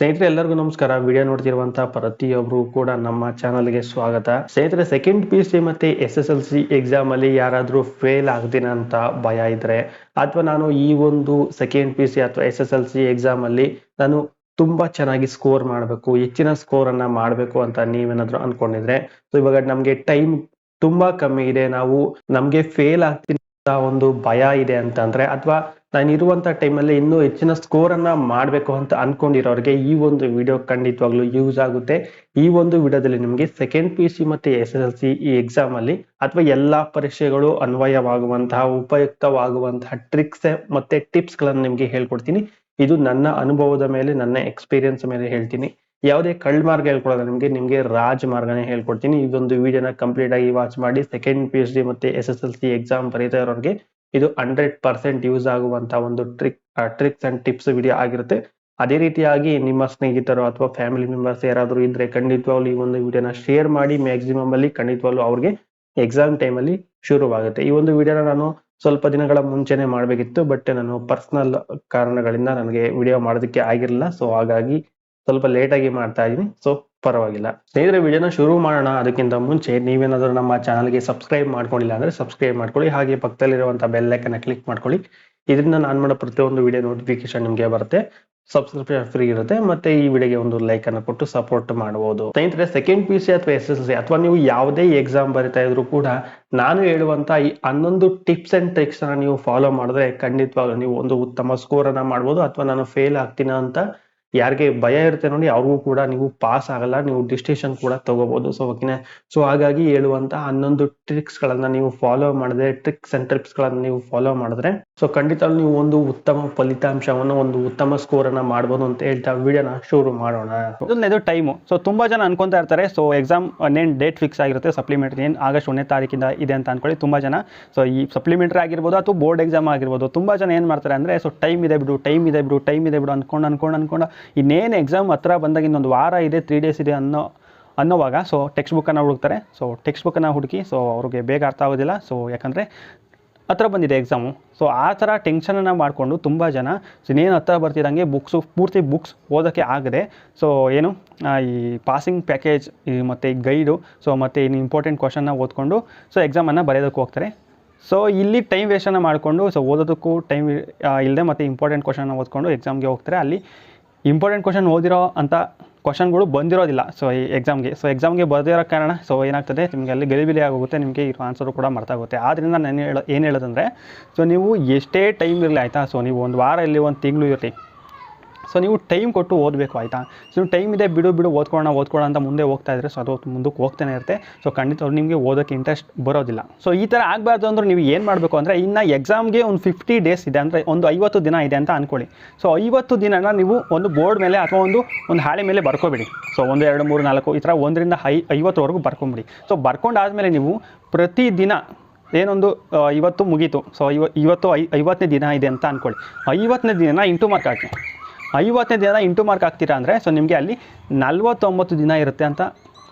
ಸ್ನೇಹಿತರೆ, ಎಲ್ಲರಿಗೂ ನಮಸ್ಕಾರ. ವಿಡಿಯೋ ನೋಡ್ತಿರುವಂತಹ ಪ್ರತಿಯೊಬ್ರು ಕೂಡ ನಮ್ಮ ಚಾನಲ್ಗೆ ಸ್ವಾಗತ. ಸ್ನೇಹಿತರೆ ಸೆಕೆಂಡ್ ಪಿ ಸಿ ಮತ್ತೆ S S L C exam ಅಲ್ಲಿ ಯಾರಾದ್ರೂ ಫೇಲ್ ಆಗ್ತೀನ ಅಂತ ಭಯ ಇದ್ರೆ, ಅಥವಾ ನಾನು ಈ ಒಂದು ಸೆಕೆಂಡ್ ಪಿ ಸಿ ಅಥವಾ S S L C exam ಅಲ್ಲಿ ನಾನು ತುಂಬಾ ಚೆನ್ನಾಗಿ ಸ್ಕೋರ್ ಮಾಡಬೇಕು, ಹೆಚ್ಚಿನ ಸ್ಕೋರ್ ಅನ್ನ ಮಾಡಬೇಕು ಅಂತ ನೀವೇನಾದ್ರೂ ಅನ್ಕೊಂಡಿದ್ರೆ ಸೊ ಇವಾಗ ನಮ್ಗೆ ಟೈಮ್ ತುಂಬಾ ಕಮ್ಮಿ ಇದೆ. ನಾವು ನಮ್ಗೆ ಫೇಲ್ ಆಗ್ತೀನಿ ಒಂದು ಭಯ ಇದೆ ಅಂತಂದ್ರೆ, ಅಥವಾ ನಾನು ಇರುವಂತ ಟೈಮಲ್ಲಿ ಇನ್ನೂ ಹೆಚ್ಚಿನ ಸ್ಕೋರ್ ಅನ್ನ ಮಾಡಬೇಕು ಅಂತ ಅನ್ಕೊಂಡಿರೋರಿಗೆ ಈ ಒಂದು ವಿಡಿಯೋ ಖಂಡಿತವಾಗ್ಲು ಯೂಸ್ ಆಗುತ್ತೆ. ಈ ಒಂದು ವಿಡಿಯೋದಲ್ಲಿ ನಿಮಗೆ ಸೆಕೆಂಡ್ ಪಿ ಸಿ ಮತ್ತೆ ಎಸ್ ಎಸ್ ಎಲ್ ಸಿ ಈ ಎಕ್ಸಾಮ್ ಅಲ್ಲಿ ಅಥವಾ ಎಲ್ಲಾ ಪರೀಕ್ಷೆಗಳು ಅನ್ವಯವಾಗುವಂತಹ, ಉಪಯುಕ್ತವಾಗುವಂತಹ ಟ್ರಿಕ್ಸ್ ಮತ್ತೆ ಟಿಪ್ಸ್ ಗಳನ್ನ ನಿಮ್ಗೆ ಹೇಳ್ಕೊಡ್ತೀನಿ. ಇದು ನನ್ನ ಅನುಭವದ ಮೇಲೆ, ನನ್ನ ಎಕ್ಸ್ಪೀರಿಯನ್ಸ್ ಮೇಲೆ ಹೇಳ್ತೀನಿ. ಯಾವುದೇ ಕಳ್ಳ ಮಾರ್ಗ ಹೇಳ್ಕೊಡೋದು ನಿಮ್ಗೆ ನಿಮ್ಗೆ ರಾಜ್ ಮಾರ್ಗನೇ ಹೇಳ್ಕೊಡ್ತೀನಿ. ಇದೊಂದು ವಿಡಿಯೋನ ಕಂಪ್ಲೀಟ್ ಆಗಿ ವಾಚ್ ಮಾಡಿ ಸೆಕೆಂಡ್ ಪಿ ಮತ್ತೆ S S L C exam ಬರೀತಾ ಇರೋರಿಗೆ ಇದು ಹಂಡ್ರೆಡ್ ಪರ್ಸೆಂಟ್ ಯೂಸ್ ಆಗುವಂತ ಒಂದು trick tricks and tips video ಆಗಿರುತ್ತೆ. ಅದೇ ರೀತಿಯಾಗಿ ನಿಮ್ಮ ಸ್ನೇಹಿತರು ಅಥವಾ ಫ್ಯಾಮಿಲಿ ಮೆಂಬರ್ಸ್ ಯಾರಾದರೂ ಇದ್ರೆ ಖಂಡಿತವಾಗ್ಲೂ ಈ ಒಂದು ವಿಡಿಯೋನ ಶೇರ್ ಮಾಡಿ ಮ್ಯಾಕ್ಸಿಮಮ್ ಅಲ್ಲಿ ಖಂಡಿತವಾಗ್ಲೂ ಅವ್ರಿಗೆ ಎಕ್ಸಾಮ್ ಟೈಮ್ ಅಲ್ಲಿ ಶುರುವಾಗುತ್ತೆ. ಈ ಒಂದು ವಿಡಿಯೋನ ನಾನು ಸ್ವಲ್ಪ ದಿನಗಳ ಮುಂಚೆನೆ ಮಾಡಬೇಕಿತ್ತು ಬಟ್ ನಾನು ಪರ್ಸನಲ್ ಕಾರಣಗಳಿಂದ ನನಗೆ ವಿಡಿಯೋ ಮಾಡೋದಕ್ಕೆ ಆಗಿರಲಿಲ್ಲ ಸೊ ಹಾಗಾಗಿ ಸ್ವಲ್ಪ ಲೇಟ್ ಆಗಿ ಮಾಡ್ತಾ ಇದೀನಿ ಸೊ ಪರವಾಗಿಲ್ಲ. ಸ್ನೇಹಿತರೆ, ವಿಡಿಯೋನ ಶುರು ಮಾಡೋಣ. ಅದಕ್ಕಿಂತ ಮುಂಚೆ ನೀವೇನಾದರೂ ನಮ್ಮ ಚಾನಲ್ಗೆ ಸಬ್ಸ್ಕ್ರೈಬ್ ಮಾಡ್ಕೊಂಡಿಲ್ಲ ಅಂದ್ರೆ ಸಬ್ಸ್ಕ್ರೈಬ್ ಮಾಡ್ಕೊಳ್ಳಿ. ಹಾಗೆ ಪಕ್ಕದಲ್ಲಿರುವಂಥ ಬೆಲ್ ಐಕನ್ ಕ್ಲಿಕ್ ಮಾಡ್ಕೊಳ್ಳಿ. ಇದರಿಂದ ನಾನು ಮಾಡೋ ಪ್ರತಿಯೊಂದು ವಿಡಿಯೋ ನೋಟಿಫಿಕೇಶನ್ ನಿಮಗೆ ಬರುತ್ತೆ. ಸಬ್ಸ್ಕ್ರಿಪ್ಷನ್ ಫ್ರೀ ಇರುತ್ತೆ. ಮತ್ತೆ ಈ ವಿಡಿಯೋಗೆ ಒಂದು ಲೈಕ್ ಅನ್ನು ಕೊಟ್ಟು ಸಪೋರ್ಟ್ ಮಾಡಬಹುದು ಸ್ನೇಹಿತರೆ ಸೆಕೆಂಡ್ ಪಿ ಸಿ ಅಥವಾ ಎಸ್ ಎಸ್ ಸಿ ಅಥವಾ ನೀವು ಯಾವುದೇ ಎಕ್ಸಾಮ್ ಬರಿತಾ ಇದ್ರು ಕೂಡ ನಾನು ಹೇಳುವಂತ ಈ ಹನ್ನೊಂದು ಟಿಪ್ಸ್ ಅಂಡ್ ಟ್ರಿಕ್ಸ್ ನೀವು ಫಾಲೋ ಮಾಡಿದ್ರೆ ಖಂಡಿತವಾಗ್ಲೂ ನೀವು ಒಂದು ಉತ್ತಮ ಸ್ಕೋರ್ ಅನ್ನ ಮಾಡಬಹುದು ಅಥವಾ ನಾನು ಫೇಲ್ ಆಗ್ತೀನ ಅಂತ ಯಾರಿಗೆ ಭಯ ಇರುತ್ತೆ ನೋಡಿ, ಅವ್ರಿಗೂ ಕೂಡ ನೀವು ಪಾಸ್ ಆಗಲ್ಲ, ನೀವು ಡಿಸ್ಟೇಷನ್ ಕೂಡ ತಗೋಬಹುದು ಸೊ ಓಕೆನಾ ಸೊ ಹಾಗಾಗಿ ಹೇಳುವಂತ ಹನ್ನೊಂದು ಟ್ರಿಕ್ಸ್ ಗಳನ್ನ ನೀವು ಫಾಲೋ ಮಾಡಿದ್ರೆ ಟ್ರಿಕ್ಸ್ ಅಂಡ್ ಟ್ರಿಪ್ಸ್ ಗಳನ್ನ ನೀವು ಫಾಲೋ ಮಾಡಿದ್ರೆ ಸೊ ಖಂಡಿತ ನೀವು ಒಂದು ಉತ್ತಮ ಫಲಿತಾಂಶವನ್ನು, ಒಂದು ಉತ್ತಮ ಸ್ಕೋರ್ ಅನ್ನ ಮಾಡ್ಬೋದು ಅಂತ ಹೇಳ್ತಾ ವಿಡಿಯೋನ ಶುರು ಮಾಡೋಣ. ಇದೊಂದು ಟೈಮು ಸೊ ತುಂಬಾ ಜನ ಅನ್ಕೊಂತಾ ಇರ್ತಾರೆ. ಸೊ ಎಕ್ಸಾಮ್ ನೇನು ಡೇಟ್ ಫಿಕ್ಸ್ ಆಗಿರುತ್ತೆ. ಸಪ್ಲಿಮೆಂಟ್ರಿ ಏನು ಆಗಸ್ಟ್ ಒಂದನೇ ತಾರೀಕಿಂದ ಇದೆ ಅಂತ ಅನ್ಕೊಳ್ಳಿ ತುಂಬಾ ಜನ. ಸೊ ಈ ಸಪ್ಲಿಮೆಂಟ್ರಿ ಆಗಿರ್ಬೋದು ಅಥವಾ ಬೋರ್ಡ್ ಎಕ್ಸಾಮ್ ಆಗಿರ್ಬೋದು, ತುಂಬಾ ಜನ ಏನು ಮಾಡ್ತಾರೆ ಅಂದರೆ ಸೊ ಟೈಮ್ ಇದೆ ಬಿಡು ಟೈಮ್ ಇದೆ ಬಿಡು ಟೈಮ್ ಇದೆ ಬಿಡು ಅನ್ಕೊಂಡು ಅನ್ಕೊಂಡು ಅನ್ಕೊಂಡು ಇನ್ನೇನು ಎಕ್ಸಾಮ್ ಹತ್ರ ಬಂದಾಗ ಇನ್ನೊಂದು ವಾರ ಇದೆ ತ್ರೀ ಡೇಸ್ ಇದೆ ಅನ್ನೋ, ಅನ್ನೋವಾಗ ಸೊ ಟೆಕ್ಸ್ಟ್ ಬುಕ್ಕನ್ನು ಹುಡುಕ್ತಾರೆ. ಸೊ ಟೆಕ್ಸ್ಟ್ ಬುಕ್ಕನ್ನು ಹುಡುಕಿ ಸೊ ಅವ್ರಿಗೆ ಬೇಗ ಅರ್ಥ ಆಗೋದಿಲ್ಲ. ಸೊ ಯಾಕಂದರೆ ಹತ್ರ ಬಂದಿದೆ ಎಕ್ಸಾಮು ಸೊ ಆ ಥರ ಟೆನ್ಷನನ್ನು ಮಾಡಿಕೊಂಡು ತುಂಬ ಜನ ಇನ್ನೇನು ಹತ್ರ ಬರ್ತಿದ್ದಂಗೆ ಬುಕ್ಸು ಪೂರ್ತಿ ಬುಕ್ಸ್ ಓದೋಕ್ಕೆ ಆಗದೆ ಸೊ ಏನು ಈ ಪಾಸಿಂಗ್ ಪ್ಯಾಕೇಜ್ ಈ ಮತ್ತು ಈ ಗೈಡು ಸೊ ಮತ್ತು ಇನ್ನು ಇಂಪಾರ್ಟೆಂಟ್ ಕ್ವಶನ್ನ ಓದ್ಕೊಂಡು ಸೊ ಎಕ್ಸಾಮನ್ನು ಬರೆಯೋದಕ್ಕೆ ಹೋಗ್ತಾರೆ. ಸೊ ಇಲ್ಲಿ ಟೈಮ್ ವೇಸ್ಟನ್ನು ಮಾಡಿಕೊಂಡು ಸೊ ಓದೋದಕ್ಕೂ ಟೈಮ್ ಇಲ್ಲದೆ ಮತ್ತು ಇಂಪಾರ್ಟೆಂಟ್ ಕ್ವಶನ್ನ ಓದ್ಕೊಂಡು ಎಕ್ಸಾಮ್ಗೆ ಹೋಗ್ತಾರೆ. ಅಲ್ಲಿ ಇಂಪಾರ್ಟೆಂಟ್ ಕ್ವಶನ್ ಓದಿರೋ ಅಂತ ಕ್ವಶನ್ಗಳು ಬಂದಿರೋದಿಲ್ಲ. ಸೊ ಈ ಎಕ್ಸಾಮ್ಗೆ ಸೊ ಎಕ್ಸಾಮ್ಗೆ ಬರ್ದಿರೋ ಕಾರಣ ಸೊ ಏನಾಗ್ತದೆ, ನಿಮಗೆ ಅಲ್ಲಿ ಗಲಿಬಿಲಿ ಆಗೋಗುತ್ತೆ, ನಿಮಗೆ ಇರೋ ಆನ್ಸರು ಕೂಡ ಮರ್ತಾಗುತ್ತೆ ಆದ್ದರಿಂದ ನಾನು ಹೇಳೋ, ಏನು ಹೇಳೋದಂದರೆ ಸೊ ನೀವು ಎಷ್ಟೇ ಟೈಮ್ ಇರಲಿ ಆಯಿತಾ ಸೊ ನೀವು ಒಂದು ವಾರ ಇಲ್ಲಿ ಒಂದು ತಿಂಗಳು ಇರಲಿ ಸೊ ನೀವು ಟೈಮ್ ಕೊಟ್ಟು ಓದಬೇಕು ಆಯಿತಾ? ಸೊ ನೀವು ಟೈಮ್ ಇದೆ, ಬಿಡು ಬಿಡು, ಓದ್ಕೊಳ್ಳೋಣ ಓದ್ಕೊಳ್ಳೋಣ ಅಂತ ಮುಂದೆ ಹೋಗ್ತಾ ಇದ್ದರೆ ಸೊ, ಅದು ಮುಂದಕ್ಕೆ ಹೋಗ್ತಾನೆ ಇರುತ್ತೆ. ಸೊ ಖಂಡಿತ ನಿಮಗೆ ಓದೋಕ್ಕೆ ಇಂಟ್ರೆಸ್ಟ್ ಬರೋದಿಲ್ಲ. ಸೊ ಈ ಥರ ಆಗಬಾರ್ದು ಅಂದರೆ ನೀವು ಏನು ಮಾಡಬೇಕು ಅಂದರೆ, ಇನ್ನು ಎಕ್ಸಾಮ್ಗೆ ಒಂದು ಫಿಫ್ಟಿ ಡೇಸ್ ಇದೆ ಅಂದರೆ, ಒಂದು ಐವತ್ತು ದಿನ ಇದೆ ಅಂತ ಅಂದ್ಕೊಳ್ಳಿ ಸೊ ಐವತ್ತು ದಿನನ ನೀವು ಒಂದು ಬೋರ್ಡ್ ಮೇಲೆ ಅಥವಾ ಒಂದು ಒಂದು ಹಾಳೆ ಮೇಲೆ ಬರ್ಕೊಬಿಡಿ. ಸೊ ಒಂದು, ಎರಡು, ಮೂರು, ನಾಲ್ಕು, ಈ ಥರ ಒಂದರಿಂದ ಐ ಐವತ್ತುವರೆಗೂ ಬರ್ಕೊಂಬಿಡಿ. ಸೊ ಬರ್ಕೊಂಡಾದಮೇಲೆ ನೀವು ಪ್ರತಿದಿನ ಏನೊಂದು ಇವತ್ತು ಮುಗೀತು. ಸೊ ಇವ ಇವತ್ತು ಐ, ಐವತ್ತನೇ ದಿನ ಇದೆ ಅಂತ ಅಂದ್ಕೊಳ್ಳಿ ಐವತ್ತನೇ ದಿನ ಇಂಟು ಮಾರ್ಕ್ ಹಾಕಿ. ಐವತ್ತನೇ ದಿನ ಇಂಟು ಮಾರ್ಕ್ ಹಾಕ್ತೀರಾ ಅಂದರೆ ಸೊ ನಿಮಗೆ ಅಲ್ಲಿ ನಲ್ವತ್ತೊಂಬತ್ತು ದಿನ ಇರುತ್ತೆ ಅಂತ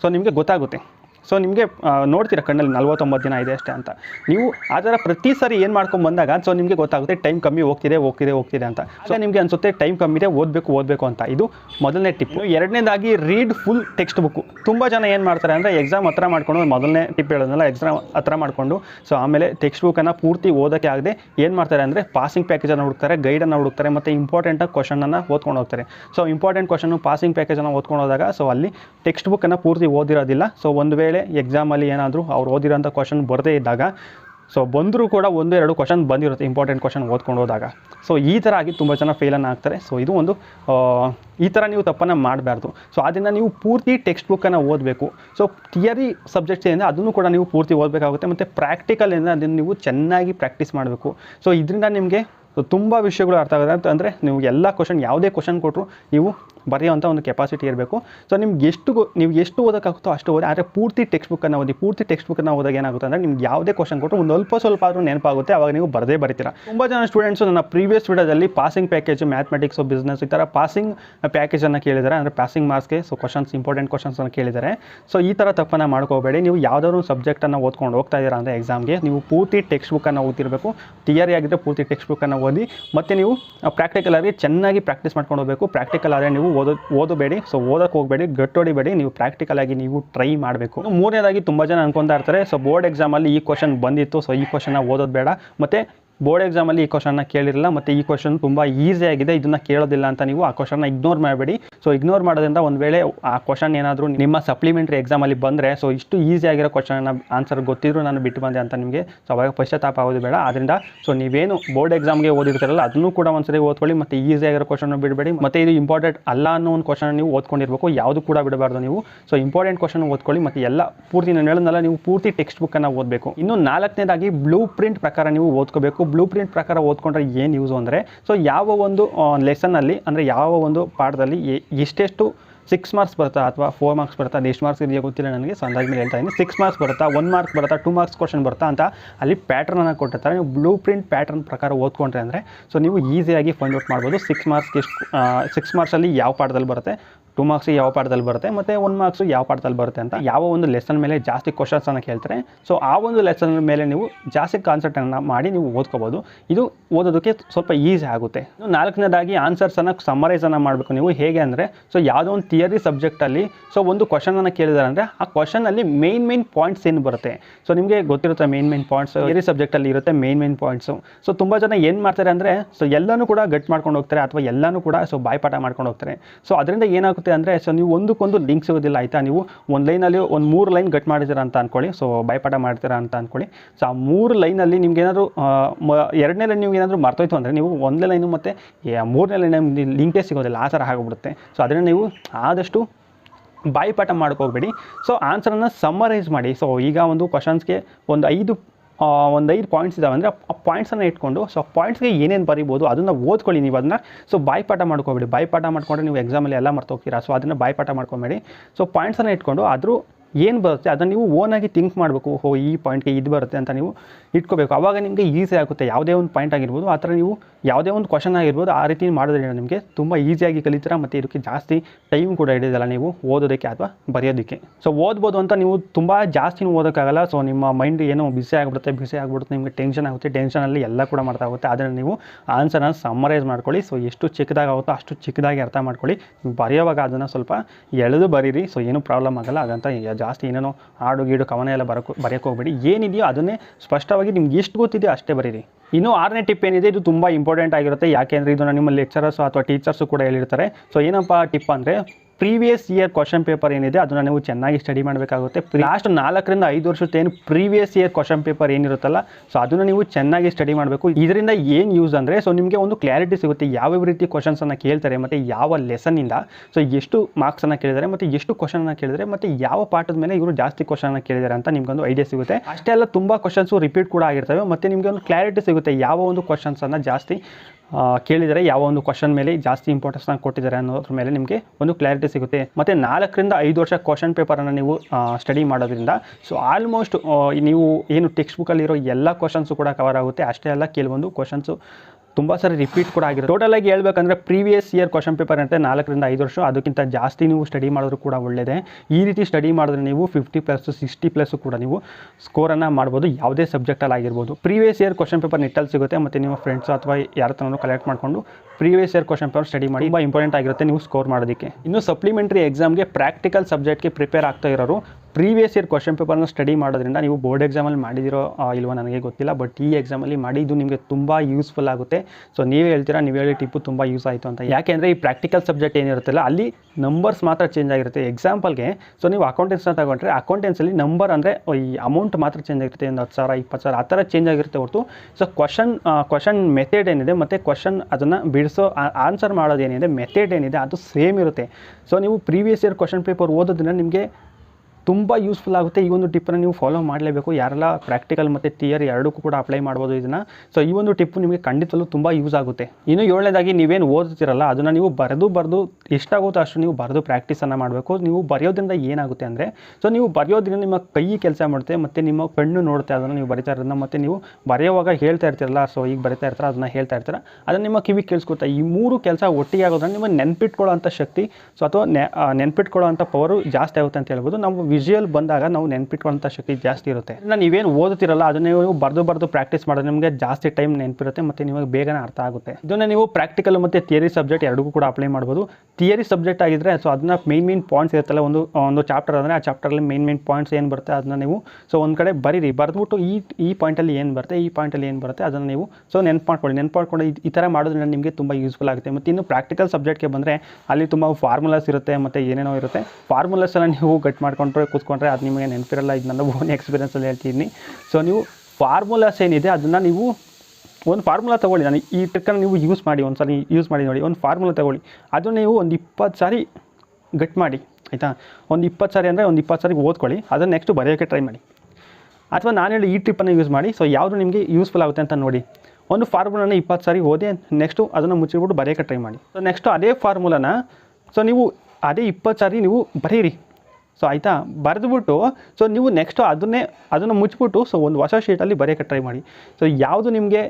ಸೊ ನಿಮಗೆ ಗೊತ್ತಾಗುತ್ತೆ. ಸೊ ನಿಮಗೆ ನೋಡ್ತೀರ ಕಣ್ಣಲ್ಲಿ ನಲ್ವತ್ತೊಂಬತ್ತು ದಿನ ಇದೆ ಅಷ್ಟೇ ಅಂತ. ನೀವು ಆ ಥರ ಪ್ರತಿ ಸರಿ ಏನು ಮಾಡ್ಕೊಂಡು ಬಂದಾಗ ಸೊ ನಿಮಗೆ ಗೊತ್ತಾಗುತ್ತೆ ಟೈಮ್ ಕಮ್ಮಿ ಹೋಗ್ತಿದೆ ಹೋಗ್ತಿದೆ ಹೋಗ್ತಿದೆ ಅಂತ. ಸೊ ನಿಮಗೆ ಅನಿಸುತ್ತೆ ಟೈಮ್ ಕಮ್ಮಿ ಇದೆ, ಓದಬೇಕು ಓದಬೇಕು ಅಂತ. ಇದು ಮೊದಲನೇ ಟಿಪ್ ಎರಡನೇದಾಗಿ ರೀಡ್ ಫುಲ್ ಟೆಕ್ಸ್ಟ್ ಬುಕ್ಕು ತುಂಬ ಜನ ಏನು ಮಾಡ್ತಾರೆ ಅಂದರೆ ಎಕ್ಸಾಮ್ ಹತ್ರ ಮಾಡ್ಕೊಂಡು ಮೊದಲನೇ ಟಿಪ್ ಹೇಳೋದಲ್ಲ ಎಕ್ಸಾಮ್ ಹತ್ರ ಮಾಡಿಕೊಂಡು ಸೊ ಆಮೇಲೆ ಟೆಕ್ಸ್ಟ್ ಬುಕ್ಕನ್ನು ಪೂರ್ತಿ ಓದೋಕ್ಕೆ ಆಗದೆ ಏನು ಮಾಡ್ತಾರೆ ಅಂದರೆ ಪಾಸಿಂಗ್ ಪ್ಯಾಕೇಜನ್ನು ಹುಡುಕ್ತಾರೆ ಗೈಡನ್ನು ಹುಡುಕ್ತಾರೆ, ಮತ್ತು ಇಂಪಾರ್ಟೆಂಟಾಗಿ ಕ್ವಶನನ್ನು ಓದ್ಕೊಂಡು ಹೋಗ್ತಾರೆ. ಸೊ ಇಂಪಾರ್ಟೆಂಟ್ ಕ್ವಶನ್ನು ಪಾಸಿಂಗ್ ಪ್ಯಾಕೇಜನ್ನು ಓದ್ಕೊಂಡು ಹೋದಾಗ ಸೊ ಅಲ್ಲಿ ಟೆಕ್ಸ್ಟ್ ಬುಕ್ಕನ್ನು ಪೂರ್ತಿ ಓದಿರೋದಿಲ್ಲ. ಸೊ ಒಂದು ವೇಳೆ ಎಕ್ಸಾಮಲ್ಲಿ ಏನಾದರೂ ಅವ್ರು ಓದಿರೋಂಥ ಕ್ವಶನ್ ಬರದೇ ಇದ್ದಾಗ ಸೊ ಬಂದರೂ ಕೂಡ ಒಂದು ಎರಡು ಕ್ವಶನ್ ಬಂದಿರುತ್ತೆ ಇಂಪಾರ್ಟೆಂಟ್ ಕ್ವಶನ್ ಓದ್ಕೊಂಡು ಹೋದಾಗ. ಸೊ ಈ ಥರ ಆಗಿ ತುಂಬ ಜನ ಫೇಲನ್ನು ಆಗ್ತಾರೆ. ಸೊ ಇದು ಒಂದು ಈ ಥರ ನೀವು ತಪ್ಪನ್ನು ಮಾಡಬಾರ್ದು. ಸೊ ಅದನ್ನು ನೀವು ಪೂರ್ತಿ ಟೆಕ್ಸ್ಟ್ ಬುಕ್ಕನ್ನು ಓದಬೇಕು. ಸೊ ಥಿಯರಿ ಸಬ್ಜೆಕ್ಟ್ಸ್ ಏನಿದೆ ಅದನ್ನು ಕೂಡ ನೀವು ಪೂರ್ತಿ ಓದಬೇಕಾಗುತ್ತೆ. ಮತ್ತು ಪ್ರಾಕ್ಟಿಕಲ್ ಏನಿದೆ ಅದನ್ನು ನೀವು ಚೆನ್ನಾಗಿ ಪ್ರಾಕ್ಟೀಸ್ ಮಾಡಬೇಕು. ಸೊ ಇದರಿಂದ ನಿಮಗೆ ತುಂಬ ವಿಷಯಗಳು ಅರ್ಥ ಆಗುತ್ತೆ. ಅಂದರೆ ನೀವು ಎಲ್ಲ ಕ್ವಶನ್ ಯಾವುದೇ ಕ್ವಶನ್ ಕೊಟ್ಟರು ನೀವು ಬರೆಯೋವಂಥ ಒಂದು ಕೆಪಾಸಿಟಿ ಇರಬೇಕು. ಸೊ ನಿಮ್ಗೆ ಎಷ್ಟು ನೀವು ಎಷ್ಟು ಓದೋಕ್ಕಾಗುತ್ತೋ ಅಷ್ಟು ಓದಿ, ಆದರೆ ಪೂರ್ತಿ ಟೆಕ್ಸ್ಟ್ ಬುಕ್ಕನ್ನು ಓದಿ, ಪೂರ್ತಿ ಟೆಕ್ಸ್ಟ್ ಬುಕ್ಕನ್ನು ಓದಾಗ ಏನಾಗುತ್ತೆ ಅಂದರೆ ನಿಮ್ಗೆ ಯಾವುದೇ ಕ್ವಶನ್ ಕೊಟ್ಟರು ಒಂದು ಅಲ್ಪ ಸ್ವಲ್ಪ ಆದರೂ ನೆನಪಾಗುತ್ತೆ, ಅವಾಗ ನೀವು ಬರದೇ ಬರ್ತೀರಾ. ತುಂಬ ಜನ ಸ್ಟೂಡೆಂಟ್ಸು ನನ್ನ ಪ್ರೀವಿಯಸ್ ವಿಡಿಯೋದಲ್ಲಿ ಪಾಸಿಂಗ್ ಪ್ಯಾಕೇಜು ಮ್ಯಾಥಮೆಟಿಕ್ಸ್ ಬಿಸ್ನೆಸ್ ಈ ಥರ ಪಾಸಿಂಗ್ ಪ್ಯಾಕೇಜನ್ನು ಕೇಳಿದ್ದಾರೆ. ಅಂದರೆ ಪಾಸಿಂಗ್ ಮಾರ್ಕ್ಸ್ಗೆ ಸೊ ಕ್ವಶನ್ಸ್ ಇಂಪಾರ್ಟೆಂಟ್ ಕ್ವಶನ್ಸನ್ನು ಕೇಳಿದ್ದಾರೆ. ಸೊ ಈ ಥರ ತಪ್ಪನ್ನು ಮಾಡ್ಕೋಬೇಡಿ. ನೀವು ಯಾವುದಾದ್ರು ಸಬ್ಜೆಕ್ಟನ್ನು ಓದ್ಕೊಂಡು ಹೋಗ್ತಾ ಇದ್ದೀರಾ ಅಂದರೆ ಎಕ್ಸಾಮ್ಗೆ ನೀವು ಪೂರ್ತಿ ಟೆಕ್ಸ್ಟ್ ಬುಕ್ಕನ್ನು ಓದಿರಬೇಕು ಥಿಯರಿ ಆಗಿದ್ದರೆ ಪೂರ್ತಿ ಟೆಕ್ಸ್ಟ್ ಬುಕ್ಕನ್ನು ಓದಿ, ಮತ್ತು ನೀವು ಪ್ರಾಕ್ಟಿಕಲ್ ಆಗಿ ಚೆನ್ನಾಗಿ ಪ್ರಾಕ್ಟೀಸ್ ಮಾಡ್ಕೊಂಡು ಹೋಗಬೇಕು. ಪ್ರಾಕ್ಟಿಕಲ್ ಆದರೆ ನೀವು ಓದೋ, ಓದಬೇಡಿ. ಸೊ ಓದಕ್ಕೆ ಹೋಗಬೇಡಿ ಗಟ್ಟಿ ಹೊಡಿಬೇಡಿ, ನೀವು ಪ್ರಾಕ್ಟಿಕಲ್ ಆಗಿ ನೀವು ಟ್ರೈ ಮಾಡಬೇಕು. ಮೂರನೇದಾಗಿ ತುಂಬ ಜನ ಅನ್ಕೊತಾ ಇರ್ತಾರೆ. ಸೊ ಬೋರ್ಡ್ ಎಕ್ಸಾಮಲ್ಲಿ ಈ ಕ್ವಶನ್ ಬಂದಿತ್ತು. ಸೊ ಈ ಕ್ವಶನ್ನ ಓದೋದು ಬೇಡ. ಮತ್ತು ಬೋರ್ಡ್ ಎಕ್ಸಾಮಲ್ಲಿ ಈ ಕ್ವಶನ್ನ ಕೇಳಿರಲ್ಲ ಮತ್ತು ಈ ಕ್ವಶನ್ ತುಂಬ ಈಸಿ ಆಗಿದೆ, ಇದನ್ನು ಕೇಳೋದಿಲ್ಲ ಅಂತ ನೀವು ಆ ಕ್ವಶನ್ನ ಇಗ್ನೋರ್ ಮಾಡಬೇಡಿ. ಸೊ ಇಗ್ನೋರ್ ಮಾಡೋದ್ರಿಂದ ಒಂದು ವೇಳೆ ಆ ಕ್ವಶನ್ ಏನಾದರೂ ನಿಮ್ಮ ಸಪ್ಲಿಮೆಂಟ್ರಿ ಎಕ್ಸಾಮಲ್ಲಿ ಬಂದರೆ ಸೊ ಇಷ್ಟು ಈಸಿ ಆಗಿರೋ ಕ್ವಶನ್ನ ಆನ್ಸರ್ ಗೊತ್ತಿದ್ರು ನಾನು ಬಿಟ್ಟು ಬಂದೆ ಅಂತ ನಿಮಗೆ ಸೊ, ಅವಾಗ ಪಶ್ಚಾತ್ತಾಪ ಆಗೋದು ಬೇಡ. ಆದ್ದರಿಂದ ಸೊ ನೀವೇನು ಬೋರ್ಡ್ ಎಕ್ಸಾಮ್ಗೆ ಓದಿರ್ತಾರಲ್ಲ, ಅದನ್ನು ಕೂಡ ಒಂದ್ಸರಿ ಓದ್ಕೊಳ್ಳಿ, ಮತ್ತು ಈಸಿ ಆಗಿರೋ ಕ್ವಶನ್ ಬಿಡಬೇಡಿ. ಮತ್ತು ಇದು ಇಂಪಾರ್ಟೆಂಟ್ ಅಲ್ಲ ಅನ್ನೋ ಒಂದು ಕ್ವಶನ್ ನೀವು ಓದ್ಕೊಂಡಿರಬೇಕು, ಯಾವುದು ಕೂಡ ಬಿಡಬಾರ್ದು ನೀವು. ಸೊ ಇಂಪಾರ್ಟೆಂಟ್ ಕ್ವಶನ್ ಓದ್ಕೊಳ್ಳಿ, ಮತ್ತು ಎಲ್ಲ ಪೂರ್ತಿ, ನಾನು ಹೇಳೋದಲ್ಲ ನೀವು ಪೂರ್ತಿ ಟೆಕ್ಸ್ಟ್ ಬುಕ್ಕನ್ನು ಓದಬೇಕು. ಇನ್ನು ನಾಲ್ಕನೇದಾಗಿ ಬ್ಲೂ ಪ್ರಿಂಟ್ ಪ್ರಕಾರ ನೀವು ಓದ್ಕೋಬೇಕು. ಬ್ಲೂ ಪ್ರಿಂಟ್ ಪ್ರಕಾರ ಓದ್ಕೊಂಡ್ರೆ ಏನು ಯೂಸು ಅಂದರೆ ಸೊ ಯಾವ ಒಂದು ಲೆಸನಲ್ಲಿ ಅಂದರೆ ಯಾವ ಒಂದು ಪಾಠದಲ್ಲಿ ಎಷ್ಟೆಷ್ಟು ಸಿಕ್ಸ್ ಮಾರ್ಕ್ಸ್ ಬರುತ್ತಾ ಅಥವಾ ಫೋರ್ ಮಾರ್ಕ್ಸ್ ಬರುತ್ತಾ ಅದು ಎಷ್ಟು ಮಾರ್ಕ್ಸ್ ಇದೆಯೋ ಗೊತ್ತಿಲ್ಲ ನನಗೆ ಸಂದಾಜ್ ಮೇಲೆ ಹೇಳ್ತಾ ಇದ್ದೀನಿ. ಸಿಕ್ಸ್ ಮಾರ್ಕ್ಸ್ ಬರುತ್ತಾ ಒನ್ ಮಾರ್ಕ್ಸ್ ಬರುತ್ತಾ ಟೂ ಮಾರ್ಕ್ಸ್ ಕ್ವಶನ್ ಬರುತ್ತಾ ಅಂತ ಅಲ್ಲಿ ಪ್ಯಾಟ್ರನ್ನ ಕೊಟ್ಟಿರ್ತಾರೆ. ನೀವು ಬ್ಲೂ ಪ್ರಿಂಟ್ ಪ್ಯಾಟ್ರನ್ ಪ್ರಕಾರ ಓದ್ಕೊಂಡ್ರೆ ಅಂದರೆ ಸೊ ನೀವು ಈಸಿಯಾಗಿ ಫೈಂಡ್ ಔಟ್ ಮಾಡ್ಬೋದು ಸಿಕ್ಸ್ ಮಾರ್ಕ್ಸ್ ಎಷ್ಟು ಸಿಕ್ಸ್ ಮಾರ್ಕ್ಸಲ್ಲಿ ಯಾವ ಪಾಠದಲ್ಲಿ ಬರುತ್ತೆ. ಟೂ ಮಾರ್ಕ್ಸ್ ಯಾವ ಪಾಠದಲ್ಲಿ ಬರುತ್ತೆ ಮತ್ತು ಒನ್ ಮಾರ್ಕ್ಸ್ ಯಾವ ಪಾಠದಲ್ಲಿ ಬರುತ್ತೆ ಅಂತ ಯಾವ ಒಂದು ಲೆಸನ್ ಮೇಲೆ ಜಾಸ್ತಿ ಕ್ವಶನ್ಸನ್ನು ಕೇಳ್ತಾರೆ. ಸೊ ಆ ಒಂದು ಲೆಸನ್ ಮೇಲೆ ನೀವು ಜಾಸ್ತಿ ಕಾನ್ಸೆಪ್ಟನ್ನು ಮಾಡಿ ನೀವು ಓದ್ಕೋಬೋದು. ಇದು ಓದೋದಕ್ಕೆ ಸ್ವಲ್ಪ ಈಸಿ ಆಗುತ್ತೆ. ನಾಲ್ಕನೇದಾಗಿ ಆನ್ಸರ್ಸನ್ನು ಅನ್ನ ಮಾಡಬೇಕು ನೀವು. ಹೇಗೆ ಅಂದರೆ ಸೊ ಯಾವುದೋ ಒಂದು ಥಿಯರಿ ಸಬ್ಜೆಕ್ಟಲ್ಲಿ ಸೊ ಒಂದು ಕ್ವಶನನ್ನು ಕೇಳಿದಾರೆ ಅಂದರೆ ಆ ಕ್ವಶನಲ್ಲಿ ಮೇನ್ ಮೇನ್ ಪಾಯಿಂಟ್ಸ್ ಏನು ಬರುತ್ತೆ? ಸೊ ನಿಮಗೆ ಗೊತ್ತಿರುತ್ತೆ ಮೇನ್ ಮೇನ್ ಪಾಯಿಂಟ್ಸ್ ಥಿಯರಿ ಸಬ್ಜೆಕ್ಟಲ್ಲಿ ಇರುತ್ತೆ ಮೇನ್ ಮೇನ್ ಪಾಯಿಂಟ್ಸು ಸೊ ತುಂಬ ಜನ ಏನು ಮಾಡ್ತಾರೆ ಅಂದರೆ ಸೊ ಎಲ್ಲನೂ ಕೂಡ ಗಟ್ ಮಾಡ್ಕೊಂಡು ಹೋಗ್ತಾರೆ ಅಥವಾ ಎಲ್ಲನೂ ಕೂಡ ಸೊ ಬಾಯ್ಪಾಠ ಮಾಡ್ಕೊಂಡು ಹೋಗ್ತಾರೆ. ಸೊ ಅದರಿಂದ ಏನಾಗುತ್ತೆ ಅಂದರೆ ಸೊ ನೀವು ಒಂದಕ್ಕೊಂದು ಲಿಂಕ್ ಸಿಗೋದಿಲ್ಲ, ಆಯಿತಾ? ನೀವು ಒಂದು ಲೈನಲ್ಲಿ ಒಂದು ಮೂರು ಲೈನ್ ಗಟ್ ಮಾಡಿದ್ದೀರಾ ಅಂತ ಅಂದ್ಕೊಳ್ಳಿ ಸೊ ಭಯಪಾಠ ಮಾಡ್ತೀರಾ ಅಂತ ಅಂದ್ಕೊಳ್ಳಿ ಸೊ ಆ ಮೂರು ಲೈನಲ್ಲಿ ನಿಮ್ಗೆ ಏನಾದರೂ ಎರಡನೇ ಲೈನ್ ನಿಮ್ಗೆ ಏನಾದರೂ ಮರ್ತೋಯ್ತು ಅಂದರೆ, ನೀವು ಒಂದನೇ ಲೈನು ಮತ್ತು ಮೂರನೇ ಲೈನ್ ಲಿಂಕೇ ಸಿಗೋದಿಲ್ಲ, ಆ ಥರ ಆಗಿಬಿಡುತ್ತೆ. ಸೊ ಅದನ್ನು ನೀವು ಆದಷ್ಟು ಬಾಯಿಪಾಠ ಮಾಡ್ಕೋಬೇಡಿ. ಸೊ ಆನ್ಸರನ್ನು ಸಮ್ಮರೈಸ್ ಮಾಡಿ. ಸೊ ಈಗ ಒಂದು ಕ್ವಶನ್ಸ್ಗೆ ಒಂದು ಐದು ಒಂದು ಐದು ಪಾಯಿಂಟ್ಸ್ ಇದಾವೆ ಅಂದರೆ ಆ ಪಾಯಿಂಟ್ಸನ್ನು ಇಟ್ಕೊಂಡು ಸೊ ಪಾಯಿಂಟ್ಸ್ಗೆ ಏನೇನು ಬರಿಬೋದು ಅದನ್ನು ಓದ್ಕೊಳ್ಳಿ ನೀವು ಅದನ್ನು. ಸೊ ಬಾಯ್ಪಾಠ ಮಾಡ್ಕೊಬೇಡಿ. ಬಾಯ್ಪಾಠ ಮಾಡ್ಕೊಂಡ್ರೆ ನೀವು ಎಕ್ಸಾಮಲ್ಲಿ ಎಲ್ಲ ಮರ್ತೋಗ್ತೀರಾ ಸೊ ಅದನ್ನು ಬಾಯ್ಪಾಠ ಮಾಡ್ಕೊಬೇಡಿ. ಸೊ ಪಾಯಿಂಟ್ಸನ್ನು ಇಟ್ಕೊಂಡು ಅದ್ರ ಏನು ಬರುತ್ತೆ? ಅದನ್ನು ನೀವು ಓನಾಗಿ ಥಿಂಕ್ ಮಾಡಬೇಕು. ಹೋ ಈ ಪಾಯಿಂಟ್ಗೆ ಇದು ಬರುತ್ತೆ ಅಂತ ನೀವು ಇಟ್ಕೋಬೇಕು. ಆವಾಗ ನಿಮಗೆ ಈಸಿ ಆಗುತ್ತೆ. ಯಾವುದೇ ಒಂದು ಪಾಯಿಂಟ್ ಆಗಿರ್ಬೋದು, ಆ ಥರ ನೀವು ಯಾವುದೇ ಒಂದು ಕ್ವಶನ್ ಆಗಿರ್ಬೋದು, ಆ ರೀತಿ ಮಾಡೋದ್ರಿಂದ ನಿಮಗೆ ತುಂಬ ಈಸಿಯಾಗಿ ಕಲಿತೀರ ಮತ್ತು ಇದಕ್ಕೆ ಜಾಸ್ತಿ ಟೈಮ್ ಕೂಡ ಹಿಡಿಯೋದಲ್ಲ ನೀವು ಓದೋದಕ್ಕೆ ಅಥವಾ ಬರೆಯೋದಕ್ಕೆ. ಸೊ ಓದ್ಬೋದು ಅಂತ ನೀವು ತುಂಬ ಜಾಸ್ತಿನೂ ಓದೋಕ್ಕಾಗಲ್ಲ. ಸೊ ನಿಮ್ಮ ಮೈಂಡ್ ಏನೋ ಬಿಸಿ ಆಗಿಬಿಡುತ್ತೆ ಬಿಸಿ ಆಗಿಬಿಡುತ್ತೆ, ನಿಮಗೆ ಟೆನ್ಷನ್ ಆಗುತ್ತೆ ಟೆನ್ಷನಲ್ಲಿ ಎಲ್ಲ ಕೂಡ ಮಾಡ್ತಾ ಹೋಗುತ್ತೆ. ಆದರೆ ನೀವು ಆನ್ಸರನ್ನು ಸಮ್ಮರೈಸ್ ಮಾಡ್ಕೊಳ್ಳಿ. ಸೊ ಎಷ್ಟು ಚಿಕ್ಕದಾಗುತ್ತೋ ಅಷ್ಟು ಚಿಕ್ಕದಾಗಿ ಅರ್ಥ ಮಾಡ್ಕೊಳ್ಳಿ. ಬರೆಯೋವಾಗ ಅದನ್ನು ಸ್ವಲ್ಪ ಎಳೆದು ಬರೀರಿ. ಸೊ ಏನೂ ಪ್ರಾಬ್ಲಮ್ ಆಗಲ್ಲ. ಹಾಗಂತ ಜಾಸ್ತಿ ಏನೇನೋ ಹಾಡು ಗೀಡು ಕವನ ಎಲ್ಲ ಬರೋಕ್ಕೆ ಬರೆಯೋಕ್ಕೆ ಹೋಗ್ಬೇಡಿ. ಏನಿದೆಯೋ ಅದನ್ನೇ ಸ್ಪಷ್ಟವಾಗಿ ನಿಮ್ಗೆ ಎಷ್ಟು ಗೊತ್ತಿದೆಯೋ ಅಷ್ಟೇ ಬರೀರಿ. ಇನ್ನು ಆರನೇ ಟಿಪ್ ಏನಿದೆ, ಇದು ತುಂಬ ಇಂಪಾರ್ಟೆಂಟ್ ಆಗಿರುತ್ತೆ. ಯಾಕೆಂದರೆ ಇದನ್ನು ನಿಮ್ಮ ಲೆಕ್ಚರರ್ಸು ಅಥವಾ ಟೀಚರ್ಸು ಕೂಡ ಹೇಳಿರ್ತಾರೆ. ಸೊ ಏನಪ್ಪ ಟಿಪ್ ಅಂದರೆ ಪ್ರೀವಿಯಸ್ ಇಯರ್ ಕ್ವಶನ್ ಪೇಪರ್ ಏನಿದೆ, ಅದನ್ನು ನೀವು ಚೆನ್ನಾಗಿ ಸ್ಟಡಿ ಮಾಡಬೇಕಾಗುತ್ತೆ. ಲಾಸ್ಟ್ ನಾಲ್ಕರಿಂದ ಐದು ವರ್ಷದ ಏನು ಪ್ರೀವಿಯಸ್ ಇಯರ್ ಕ್ವಶನ್ ಪೇಪರ್ ಏನಿರುತ್ತಲ್ಲ ಸೊ ಅದನ್ನು ನೀವು ಚೆನ್ನಾಗಿ ಸ್ಟಡಿ ಮಾಡಬೇಕು. ಇದರಿಂದ ಏನು ಯೂಸ್ ಅಂದರೆ ಸೊ ನಿಮಗೆ ಒಂದು ಕ್ಲಾರಿಟಿ ಸಿಗುತ್ತೆ ಯಾವ್ಯಾವ ರೀತಿ ಕ್ವಶನ್ಸನ್ನು ಕೇಳ್ತಾರೆ ಮತ್ತು ಯಾವ ಲೆಸನ್ನಿಂದ ಸೊ ಎಷ್ಟು ಮಾರ್ಕ್ಸನ್ನು ಕೇಳಿದ್ದಾರೆ ಮತ್ತು ಎಷ್ಟು ಕ್ವಶನ್ನ ಕೇಳಿದರೆ ಮತ್ತು ಯಾವ ಪಾಠದ ಮೇಲೆ ಇವರು ಜಾಸ್ತಿ ಕ್ವಶನ್ನ ಕೇಳಿದ್ದಾರೆ ಅಂತ ನಿಮಗೊಂದು ಐಡಿಯಾ ಸಿಗುತ್ತೆ. ಅಷ್ಟೇ ಅಲ್ಲ, ತುಂಬ ಕ್ವಶನ್ಸು ರಿಪೀಟ್ ಕೂಡ ಆಗಿರ್ತವೆ, ಮತ್ತು ನಿಮಗೆ ಒಂದು ಕ್ಲಾರಿಟಿ ಸಿಗುತ್ತೆ ಯಾವ ಒಂದು ಕ್ವಶನ್ಸನ್ನು ಜಾಸ್ತಿ. ಕೇಳಿದರೆ ಯಾವ ಒಂದು ಕ್ವಶನ್ ಮೇಲೆ ಜಾಸ್ತಿ ಇಂಪಾರ್ಟೆನ್ಸ್ನ ಕೊಟ್ಟಿದ್ದಾರೆ ಅನ್ನೋದ್ರ ಮೇಲೆ ನಿಮಗೆ ಒಂದು ಕ್ಲಾರಿಟಿ ಸಿಗುತ್ತೆ. ಮತ್ತು ನಾಲ್ಕರಿಂದ ಐದು ವರ್ಷ ಕ್ವಶನ್ ಪೇಪರನ್ನು ನೀವು ಸ್ಟಡಿ ಮಾಡೋದ್ರಿಂದ ಸೊ ಆಲ್ಮೋಸ್ಟ್ ನೀವು ಏನು ಟೆಕ್ಸ್ಟ್ ಬುಕ್ಕಲ್ಲಿರೋ ಎಲ್ಲ ಕ್ವಶನ್ಸು ಕೂಡ ಕವರ್ ಆಗುತ್ತೆ. ಅಷ್ಟೇ ಅಲ್ಲ, ಕೆಲವೊಂದು ಕ್ವಶನ್ಸು ತುಂಬ ಸರಿ ರಿಪೀಟ್ ಕೂಡ ಆಗಿರುತ್ತೆ. ಟೋಟಲ್ ಆಗಿ ಹೇಳ್ಬೇಕಂದ್ರೆ ಪ್ರೀವಿಯಸ್ ಇಯರ್ ಕ್ವಶನ್ ಪೇಪರ್ ಅಂತ ನಾಲ್ಕರಿಂದ ಐದು ವರ್ಷ, ಅದಕ್ಕಿಂತ ಜಾಸ್ತಿ ನೀವು ಸ್ಟಡಿ ಮಾಡಿದ್ರು ಕೂಡ ಒಳ್ಳೆಯದೆ ಈ ರೀತಿ ಸ್ಟಡಿ ಮಾಡಿದ್ರೆ ನೀವು ಫಿಫ್ಟಿ ಪ್ಲಸ್ ಸಿಕ್ಸ್ಟಿ ಪ್ಲಸ್ ಕೂಡ ನೀವು ಸ್ಕೋರನ್ನು ಮಾಡ್ಬೋದು. ಯಾವುದೇ ಸಬ್ಜೆಕ್ಟಲ್ಲಿ ಆಗಿರ್ಬೋದು. ಪ್ರೀವಿಯಸ್ ಇಯರ್ ಕ್ವಶನ್ ಪೇಪರ್ ನೆಟ್ಟಲ್ಲಿ ಸಿಗುತ್ತೆ, ಮತ್ತು ನಿಮ್ಮ ಫ್ರೆಂಡ್ಸ್ ಅಥವಾ ಯಾರ ಹತ್ರನೂ ಕಲೆಕ್ಟ್ ಮಾಡಿಕೊಂಡು previous year question paper study ಮಾಡಿ ತುಂಬ ಇಂಪಾರ್ಟೆಂಟ್ ಆಗಿರುತ್ತೆ ನೀವು ಸ್ಕೋರ್ ಮಾಡೋದಕ್ಕೆ. ಇನ್ನು ಸಪ್ಲಿಮೆಂಟ್ರಿ ಎಕ್ಸಾಮ್ಗೆ ಪ್ರಾಕ್ಟಿಕಲ್ ಸಬ್ಜೆಕ್ಟ್ಗೆ ಪ್ರಿಪೇರ್ ಆಗ್ತಾ ಇರೋರು ಪ್ರೀವಿಯಸ್ ಇಯರ್ ಕ್ವಶನ್ ಪೇಪರ್ನ ಸ್ಟಡಿ ಮಾಡೋದ್ರಿಂದ ನೀವು ಬೋರ್ಡ್ ಎಕ್ಸಾಮಲ್ಲಿ ಮಾಡಿದಿರೋ ಇಲ್ವೋ ನನಗೆ ಗೊತ್ತಿಲ್ಲ ಬಟ್ ಈ ಎಕ್ಸಾಮಲ್ಲಿ ಮಾಡಿ ಇದು ನಿಮಗೆ ತುಂಬ ಯೂಸ್ಫುಲ್ ಆಗುತ್ತೆ. ಸೊ ನೀವೇ ಹೇಳ್ತೀರಾ, ನೀವು ಹೇಳಿ ಟಿಪ್ಪು ತುಂಬ ಯೂಸ್ ಆಯಿತು ಅಂತ. ಯಾಕೆಂದರೆ ಈ ಪ್ರಾಕ್ಟಿಕಲ್ ಸಬ್ಜೆಕ್ಟ್ ಏನಿರುತ್ತಲ್ಲ, ಅಲ್ಲಿ ನಂಬರ್ಸ್ ಮಾತ್ರ ಚೇಂಜ್ ಆಗಿರುತ್ತೆ. ಎಕ್ಸಾಂಪಲ್ಗೆ ಸೊ ನೀವು ಅಕೌಂಟೆನ್ಸ್ನ ತಗೊಂಡ್ರೆ ಅಕೌಂಟೆನ್ಸಲ್ಲಿ ನಂಬರ್ ಅಂದರೆ ಈ ಅಮೌಂಟ್ ಮಾತ್ರ ಚೇಂಜ್ ಆಗಿರುತ್ತೆ. ಒಂದು ಹತ್ತು ಸಾವಿರ, ಇಪ್ಪತ್ತು ಸಾವಿರ, ಆ ಥರ ಚೇಂಜ್ ಆಗಿರುತ್ತೆ ಹೊರತು. ಸೊ ಕ್ವಶನ್ ಕ್ವಶನ್ ಮೆಥಡ್ ಏನಿದೆ, ಮತ್ತು ಕ್ವಶನ್ ಅದನ್ನು ಬಿಡಿಸೋ ಆನ್ಸರ್ ಮಾಡೋದೇನಿದೆ ಮೆಥಡ್ ಏನಿದೆ, ಅದು ಸೇಮ್ ಇರುತ್ತೆ. ಸೊ ನೀವು ಪ್ರೀವಿಯಸ್ ಇಯರ್ ಕ್ವಶನ್ ಪೇಪರ್ ಓದೋದ್ರಿಂದ ನಿಮಗೆ ತುಂಬ ಯೂಸ್ಫುಲ್ ಆಗುತ್ತೆ. ಈ ಒಂದು ಟಿಪ್ಪನ್ನು ನೀವು ಫಾಲೋ ಮಾಡಲೇಬೇಕು. ಯಾರೆಲ್ಲ ಪ್ರಾಕ್ಟಿಕಲ್ ಮತ್ತು ಥಿಯರಿ ಎರಡಕ್ಕೂ ಕೂಡ ಅಪ್ಲೈ ಮಾಡ್ಬೋದು ಇದನ್ನು. ಸೊ ಈ ಒಂದು ಟಿಪ್ಪು ನಿಮಗೆ ಖಂಡಿತಲ್ಲೂ ತುಂಬ ಯೂಸ್ ಆಗುತ್ತೆ. ಇನ್ನು ಏಳನೇದಾಗಿ ನೀವೇನು ಓದ್ತಿರಲ್ಲ, ಅದನ್ನು ನೀವು ಬರೆದು ಬರೆದು ಎಷ್ಟಾಗುತ್ತೋ ಅಷ್ಟು ನೀವು ಬರೆದು ಪ್ರಾಕ್ಟೀಸನ್ನು ಮಾಡಬೇಕು. ನೀವು ಬರೆಯೋದ್ರಿಂದ ಏನಾಗುತ್ತೆ ಅಂದರೆ ಸೊ ನೀವು ಬರೆಯೋದ್ರಿಂದ ನಿಮ್ಮ ಕೈ ಕೆಲಸ ಮಾಡುತ್ತೆ, ಮತ್ತು ನಿಮ್ಮ ಕಣ್ಣು ನೋಡುತ್ತೆ, ಅದನ್ನು ನೀವು ಬರಿತಾ ಇರೋದನ್ನ ಮತ್ತು ನೀವು ಬರೆಯೋವಾಗ ಹೇಳ್ತಾ ಇರ್ತೀರಲ್ಲ ಸೊ ಈಗ ಬರಿತಾ ಇರ್ತಾರೆ, ಅದನ್ನು ಹೇಳ್ತಾ ಇರ್ತಾರೆ, ಅದನ್ನು ನಿಮ್ಮ ಕಿವಿ ಕೇಳಿಸ್ಕೊತಾ ಈ ಮೂರು ಕೆಲಸ ಒಟ್ಟಿಗೆ ಆಗೋದ್ರಿಂದ ನಿಮ್ಮ ನೆನ್ಪಿಟ್ಕೊಳ್ಳೋ ಶಕ್ತಿ ಸೊ ಅಥವಾ ನೆನ್ಪಿಟ್ಕೊಳ್ಳೋ ಅಂಥ ಪವರು ಜಾಸ್ತಿ ಆಗುತ್ತೆ ಅಂತ ಹೇಳ್ಬೋದು. ನಾವು ವಿಜುವಲ್ ಬಂದಾಗ ನಾವು ನೆನ್ಪಿಟ್ಕೊಳ್ಳೋಂಥ ಶಕ್ತಿ ಜಾಸ್ತಿ ಇರುತ್ತೆ. ನಾನು ನೀವೇನು ಓದುತ್ತಿರಲ್ಲ, ಅದನ್ನ ನೀವು ಬರೆದು ಬರೆದು ಪ್ರಾಕ್ಟೀಸ್ ಮಾಡಿದ್ರೆ ನಿಮಗೆ ಜಾಸ್ತಿ ಟೈಮ್ ನೆನಪಿರುತ್ತೆ ಮತ್ತು ನಿಮಗೆ ಬೇಗನೆ ಅರ್ಥ ಆಗುತ್ತೆ. ಇದನ್ನು ನೀವು ಪ್ರಾಕ್ಟಿಕಲ್ ಮತ್ತು ಥಿಯರಿ ಸಬ್ಜೆಕ್ಟ್ ಎರಡಕ್ಕೂ ಕೂಡ ಅಪ್ಲೈ ಮಾಡ್ಬೋದು. ಥಿಯರಿ ಸಬ್ಜೆಕ್ಟ್ ಆಗಿದ್ರೆ ಸೊ ಅದನ್ನ ಮೇನ್ ಮೇನ್ ಪಾಯಿಂಟ್ಸ್ ಇರುತ್ತಲ್ಲ, ಒಂದು ಒಂದು ಚಾಪ್ಟರ್ ಅಂದರೆ ಆ ಚಾಪ್ಟರಲ್ಲಿ ಮೇನ್ ಮೇನ್ ಪಾಯಿಂಟ್ಸ್ ಏನು ಬರುತ್ತೆ ಅದನ್ನ ನೀವು ಸೊ ಒಂದು ಕಡೆ ಬರೀರಿ. ಬರೆದ್ಬಿಟ್ಟು ಈ ಈ ಪಾಯಿಂಟಲ್ಲಿ ಏನು ಬರುತ್ತೆ, ಈ ಪಾಯಿಂಟಲ್ಲಿ ಏನು ಬರುತ್ತೆ ಅದನ್ನು ನೀವು ಸೊ ನೆನ್ಪು ಮಾಡ್ಕೊಳ್ಳಿ ನೆನ್ಪು ಮಾಡ್ಕೊಂಡು ಈ- ಥರ ಮಾಡೋದ್ರಿಂದ ನಿಮಗೆ ತುಂಬ ಯೂಸ್ಫುಲ್ ಆಗುತ್ತೆ. ಮತ್ತು ಇನ್ನು ಪ್ರಾಕ್ಟಿಕಲ್ ಸಬ್ಜೆಕ್ಟ್ಗೆ ಬಂದರೆ, ಅಲ್ಲಿ ತುಂಬ ಫಾರ್ಮುಲಾಸ್ ಇರುತ್ತೆ, ಮತ್ತು ಏನೇನೋ ಇರುತ್ತೆ. ಫಾರ್ಮುಲಾಸ್ ಎಲ್ಲ ನೀವು ಗಟ್ ಮಾಡ್ಕೊಂಡ್ರೆ ಕೂತ್ಕೊಂಡ್ರೆ ಅದು ನಿಮಗೆ ನೆನಪಿರಲ್ಲ, ಇದು ನನ್ನ ಓನ್ ಎಕ್ಸ್ಪೀರಿಯನ್ಸಲ್ಲಿ ಹೇಳ್ತೀನಿ ಸೊ ನೀವು ಫಾರ್ಮುಲಾಸ್ ಏನಿದೆ ಅದನ್ನು ನೀವು ಒಂದು ಫಾರ್ಮುಲಾ ತೊಗೊಳ್ಳಿ. ನಾನು ಈ ಟ್ರಿಕ್ಕನ್ನು ನೀವು ಯೂಸ್ ಮಾಡಿ ಒಂದು ಸಲ ಯೂಸ್ ಮಾಡಿ ನೋಡಿ. ಒಂದು ಫಾರ್ಮುಲಾ ತೊಗೊಳ್ಳಿ. ಅದು ನೀವು ಒಂದು ಇಪ್ಪತ್ತು ಸಾರಿ ಗಟ್ ಮಾಡಿ, ಆಯಿತಾ? ಒಂದು ಇಪ್ಪತ್ತು ಸಾರಿ ಅಂದರೆ ಒಂದು ಇಪ್ಪತ್ತು ಸಾರಿ ಓದ್ಕೊಳ್ಳಿ. ಅದನ್ನು ನೆಕ್ಸ್ಟ್ ಬರೆಯೋಕ್ಕೆ ಟ್ರೈ ಮಾಡಿ. ಅಥವಾ ನಾನು ಹೇಳಿ ಈ ಟ್ರಿಪ್ಪನ್ನು ಯೂಸ್ ಮಾಡಿ. ಸೊ ಯಾವುದು ನಿಮಗೆ ಯೂಸ್ಫುಲ್ ಆಗುತ್ತೆ ಅಂತ ನೋಡಿ. ಒಂದು ಫಾರ್ಮುಲಾನ ಇಪ್ಪತ್ತು ಸಾರಿ ಓದಿ ನೆಕ್ಸ್ಟು ಅದನ್ನು ಮುಚ್ಚಿಬಿಟ್ಟು ಬರೆಯೋಕ್ಕೆ ಟ್ರೈ ಮಾಡಿ. ಸೊ ನೆಕ್ಸ್ಟು ಅದೇ ಫಾರ್ಮುಲಾನ ಸೊ ನೀವು ಅದೇ ಇಪ್ಪತ್ತು ಸಾರಿ ನೀವು ಬರೀರಿ. ಸೊ ಆಯಿತಾ? ಬರೆದುಬಿಟ್ಟು ಸೊ ನೀವು ನೆಕ್ಸ್ಟು ಅದನ್ನೇ, ಅದನ್ನು ಮುಚ್ಚಿಬಿಟ್ಟು ಸೊ ಒಂದು ಹೊಸ ಶೀಟಲ್ಲಿ ಬರೆಯೋಕ್ಕೆ ಟ್ರೈ ಮಾಡಿ. ಸೊ ಯಾವುದು ನಿಮಗೆ